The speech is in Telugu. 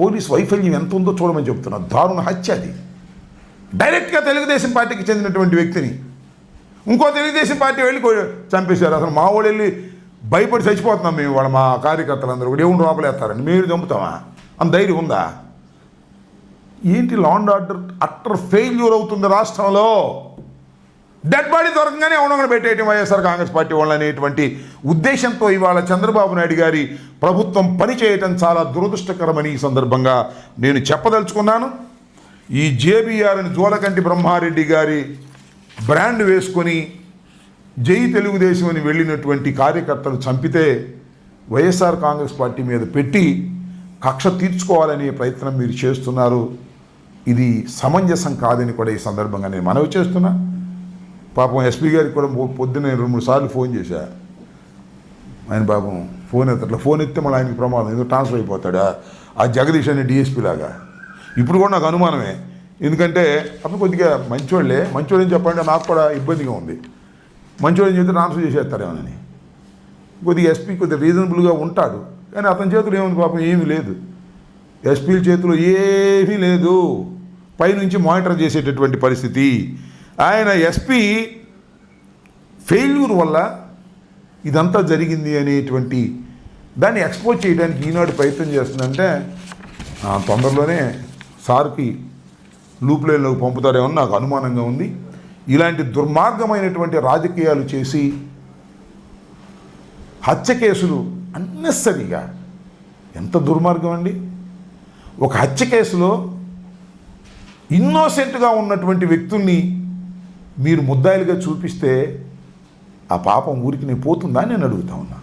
పోలీస్ వైఫల్యం ఎంత ఉందో చూడమని చెప్తున్నా. దారుణ హత్య అది. డైరెక్ట్గా తెలుగుదేశం పార్టీకి చెందినటువంటి వ్యక్తిని ఇంకో తెలుగుదేశం పార్టీ వెళ్ళి చంపేశారు. అసలు మా వాళ్ళు వెళ్ళి భయపడి చచ్చిపోతున్నాం మేము వాళ్ళ మా కార్యకర్తలందరూ కూడా. ఏమి లోపలేస్తారండి. మీరు చంపుతామా? అంత ధైర్యం ఉందా? ఏంటి లాండ్ ఆర్డర్ అట్టర్ ఫెయిల్యూర్ అవుతుంది రాష్ట్రంలో? డెడ్ బాడీ దొరకగానే ఉండగా పెట్టేయటం వైఎస్ఆర్ కాంగ్రెస్ పార్టీ వాళ్ళు అనేటువంటి ఉద్దేశంతో ఇవాళ చంద్రబాబు నాయుడు గారి ప్రభుత్వం పని చేయటం చాలా దురదృష్టకరమని ఈ సందర్భంగా నేను చెప్పదలుచుకున్నాను. ఈ జేబీఆర్ని జోలకంటి బ్రహ్మారెడ్డి గారి బ్రాండ్ వేసుకొని జై తెలుగుదేశం అని వెళ్ళినటువంటి కార్యకర్తలు చంపితే వైఎస్ఆర్ కాంగ్రెస్ పార్టీ మీద పెట్టి కక్ష తీర్చుకోవాలనే ప్రయత్నం మీరు చేస్తున్నారు. ఇది సమంజసం కాదని కూడా ఈ సందర్భంగా నేను మనవి చేస్తున్నా. పాపం ఎస్పీ గారికి కూడా పొద్దున్న రెండు మూడు సార్లు ఫోన్ చేశా. ఆయన పాపం ఫోన్ ఎత్తట్లా. ఫోన్ ఎత్తే మళ్ళీ ఆయనకి ప్రమాదం. ఎందుకు ట్రాన్స్ఫర్ అయిపోతాడా? ఆ జగదీష్ అనే డిఎస్పీ లాగా. ఇప్పుడు కూడా నాకు అనుమానమే. ఎందుకంటే అప్పుడు కొద్దిగా మంచోళ్ళే. మంచోళ్ళని చెప్పండి నాకు కూడా ఇబ్బందిగా ఉంది. మంచోళ్ళని చెప్తే ట్రాన్స్ఫర్ చేసేస్తారేమోనని కొద్దిగా ఎస్పీ కొద్దిగా రీజనబుల్గా ఉంటాడు. కానీ అతని చేతిలో ఏముంది పాపం? ఏమీ లేదు. ఎస్పీల చేతిలో ఏమీ లేదు. పైనుంచి మానిటర్ చేసేటటువంటి పరిస్థితి. ఆయన ఎస్పీ ఫెయిల్యూర్ వల్ల ఇదంతా జరిగింది అనేటువంటి దాన్ని ఎక్స్పోజ్ చేయడానికి ఈనాడు ప్రయత్నం చేస్తుందంటే ఆ, తొందరలోనే సార్కి లూప్ లైన్లోకి పంపుతారేమో నాకు అనుమానంగా ఉంది. ఇలాంటి దుర్మార్గమైనటువంటి రాజకీయాలు చేసి హత్య కేసులు అన్నెసరిగా ఎంత దుర్మార్గం అండి? ఒక హత్య కేసులో ఇన్నోసెంట్గా ఉన్నటువంటి వ్యక్తుల్ని మీరు ముద్దాయిలుగా చూపిస్తే ఆ పాపం ఊరికి నేను పోతుందా అని నేను అడుగుతా ఉన్నా.